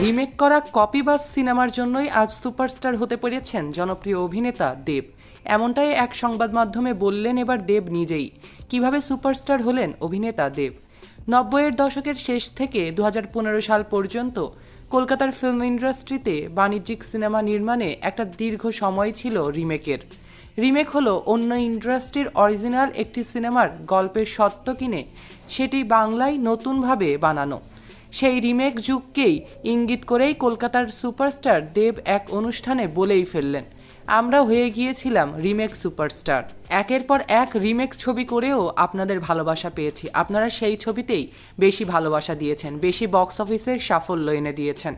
Remake করা কপিবাস সিনেমার জন্যই আজ সুপারস্টার হতে পেরেছেন জনপ্রিয় অভিনেতা দেব। এমনটাই এক সংবাদ মাধ্যমে বললেন এবার দেব নিজেই। কীভাবে সুপারস্টার হলেন অভিনেতা দেব? নব্বইয়ের দশকের শেষ থেকে দু হাজার পনেরো সাল পর্যন্ত কলকাতার ফিল্ম ইন্ডাস্ট্রিতে বাণিজ্যিক সিনেমা নির্মাণে একটা দীর্ঘ সময় ছিল রিমেকের। রিমেক হলো অন্য ইন্ডাস্ট্রির অরিজিনাল একটি সিনেমার গল্পের সত্য কিনে সেটি বাংলায় নতুনভাবে বানানো। সেই রিমেক যুগকেই ইঙ্গিত করেই কলকাতার সুপারস্টার দেব এক অনুষ্ঠানে বলেই ফেললেন। আমরা হয়ে গিয়েছিলাম রিমেক সুপারস্টার। একের পর এক রিমেক্স ছবি করেও আপনাদের ভালোবাসা পেয়েছি। আপনারা সেই ছবিতেই বেশি ভালোবাসা দিয়েছেন, বেশি বক্স অফিসে সাফল্য এনে দিয়েছেন।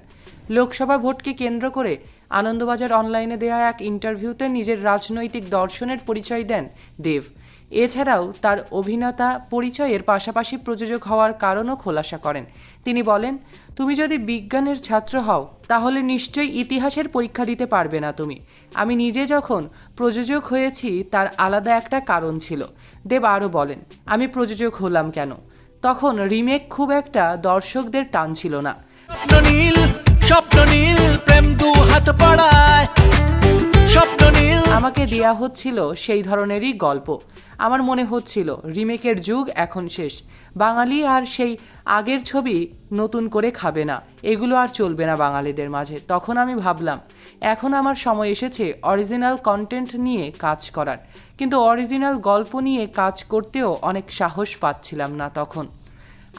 লোকসভা ভোটকে কেন্দ্র করে আনন্দবাজার অনলাইনে দেয়া এক ইন্টারভিউতে নিজের রাজনৈতিক দর্শনের পরিচয় দেন দেব। এছাড়াও তার অভিনেতা পরিচয়ের পাশাপাশি প্রযোজক হওয়ার কারণও খোলাসা করেন। তিনি বলেন, তুমি যদি বিজ্ঞানের ছাত্র হও, তাহলে নিশ্চয়ই ইতিহাসের পরীক্ষা দিতে পারবে না তুমি। আমি নিজে যখন প্রযোজক হয়েছি, তার আলাদা একটা কারণ ছিল। দেব আরও বলেন, আমি প্রযোজক হলাম কেন? তখন রিমেক খুব একটা দর্শকদের টান ছিল না। স্বপ্ন নীল প্রেম দু হাত পাড়ায় আমাকে দেয়া হচ্ছিল সেই ধরনেরই গল্প। আমার মনে হচ্ছিল, রিমেকের যুগ এখন শেষ। বাঙালি আর সেই আগের ছবি নতুন করে খাবে না। এগুলো আর চলবে না বাঙালিদের মাঝে। তখন আমি ভাবলাম, এখন আমার সময় এসেছে অরিজিনাল কন্টেন্ট নিয়ে কাজ করার। কিন্তু অরিজিনাল গল্প নিয়ে কাজ করতেও অনেক সাহস পাচ্ছিলাম না তখন।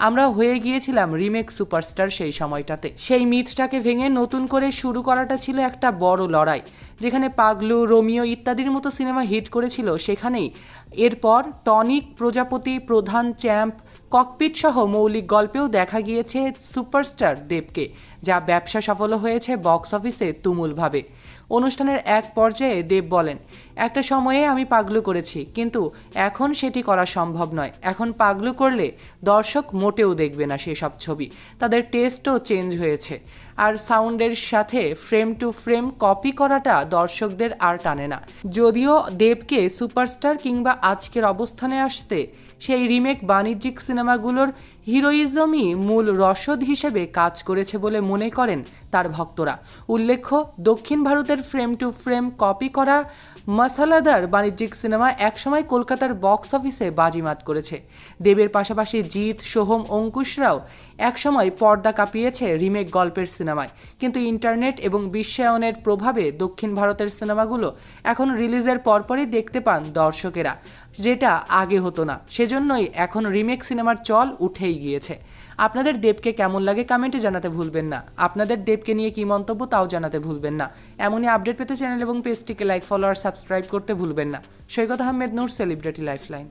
আমরা হয়ে গিয়েছিলাম রিমেক সুপারস্টার সেই সময়টাতে। সেই মিথটাকে ভেঙে নতুন করে শুরু করাটা ছিল একটা বড় লড়াই, যেখানে পাগলু, রোমিও ইত্যাদির মতো সিনেমা হিট করেছিল সেখানেই। এরপর টনিক প্রজাপতি প্রধান চ্যাম্প ককপিট সহ মৌলিক গল্পেও দেখা গিয়েছে সুপারস্টার দেবকে, যা ব্যবসা সফল হয়েছে বক্স অফিসে তুমুলভাবে। অনুষ্ঠানের এক পর্যায়ে দেব বলেন, একটা সময়ে আমি পাগলু করেছি, কিন্তু এখন সেটি করা সম্ভব নয়। এখন পাগলু করলে দর্শক মোটেও দেখবে না সেসব ছবি। তাদের টেস্টও চেঞ্জ হয়েছে। আর সাউন্ডের সাথে ফ্রেম টু ফ্রেম কপি করাটা দর্শকদের আর টানে না। যদিও দেবকে সুপারস্টার কিংবা আজকের অবস্থানে আসতে সেই রিমেক বাণিজ্যিক সিনেমাগুলোর হিরোইজমই মূল রসদ হিসেবে কাজ করেছে বলে মনে করেন তার ভক্তরা। উল্লেখ্য, দক্ষিণ ভারতের ফ্রেম টু ফ্রেম কপি করা মশালাদার বাণিজ্যিক সিনেমা একসময় কলকাতার বক্স অফিসে বাজিমাত করেছে। দেবের পাশাপাশি জিৎ, সোহম অঙ্কুশরাও একসময় পর্দা কাঁপিয়েছে রিমেক গল্পের সিনেমায়। কিন্তু ইন্টারনেট এবং বিশ্বায়নের প্রভাবে দক্ষিণ ভারতের সিনেমাগুলো এখন রিলিজের পরপরই দেখতে পান দর্শকেরা। যেটা আগে হতো না। সেজন্যই এখন রিমেক সিনেমার চল উঠেই গিয়েছে। আপনাদের দেবকে কেমন লাগে কমেন্টে জানাতে ভুলবেন না। আপনাদের দেবকে নিয়ে কি মন্তব্য তাও জানাতে ভুলবেন না। এমনই আপডেট পেতে চ্যানেল এবং পেজটিকে লাইক ফলো আর সাবস্ক্রাইব করতে ভুলবেন না। Saikat Ahmed Noor celebrity lifeline